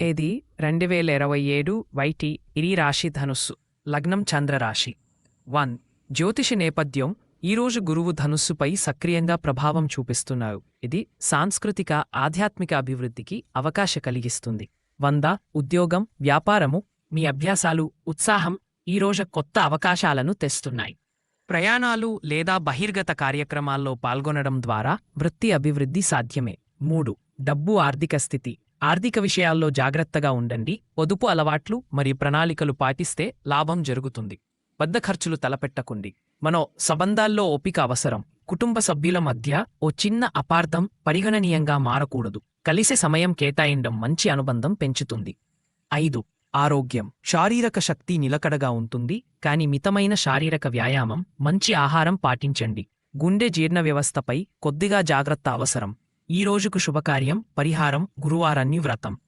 ఇది రెండు వేల ఇరవై ఏడు వైటి ఇరి రాశి ధనుస్సు లగ్నం చంద్రరాశి వన్ జ్యోతిష నేపథ్యం ఈరోజు గురువు ధనుస్సుపై సక్రియంగా ప్రభావం చూపిస్తున్నారు ఇది సాంస్కృతిక ఆధ్యాత్మిక అభివృద్ధికి అవకాశ కలిగిస్తుంది. వంద ఉద్యోగం వ్యాపారము మీ అభ్యాసాలు ఉత్సాహం ఈరోజు కొత్త అవకాశాలను తెస్తున్నాయి. ప్రయాణాలు లేదా బహిర్గత కార్యక్రమాల్లో పాల్గొనడం ద్వారా వృత్తి అభివృద్ధి సాధ్యమే. మూడు డబ్బు ఆర్థిక స్థితి ఆర్థిక విషయాల్లో జాగ్రత్తగా ఉండండి. పొదుపు అలవాట్లు మరియు ప్రణాళికలు పాటిస్తే లాభం జరుగుతుంది. పెద్ద ఖర్చులు తలపెట్టకుండి. మనో సంబంధాల్లో ఓపిక అవసరం. కుటుంబ సభ్యుల మధ్య ఓ చిన్న అపార్థం పరిగణనీయంగా మారకూడదు. కలిసి సమయం కేటాయించడం మంచి అనుబంధం పెంచుతుంది. ఐదు ఆరోగ్యం. శారీరక శక్తి నిలకడగా ఉంటుంది. కాని మితమైన శారీరక వ్యాయామం మంచి ఆహారం పాటించండి. గుండె జీర్ణ వ్యవస్థపై కొద్దిగా జాగ్రత్త అవసరం. ఈ రోజుకు శుభకార్యం పరిహారం గురువారాన్ని వ్రతం.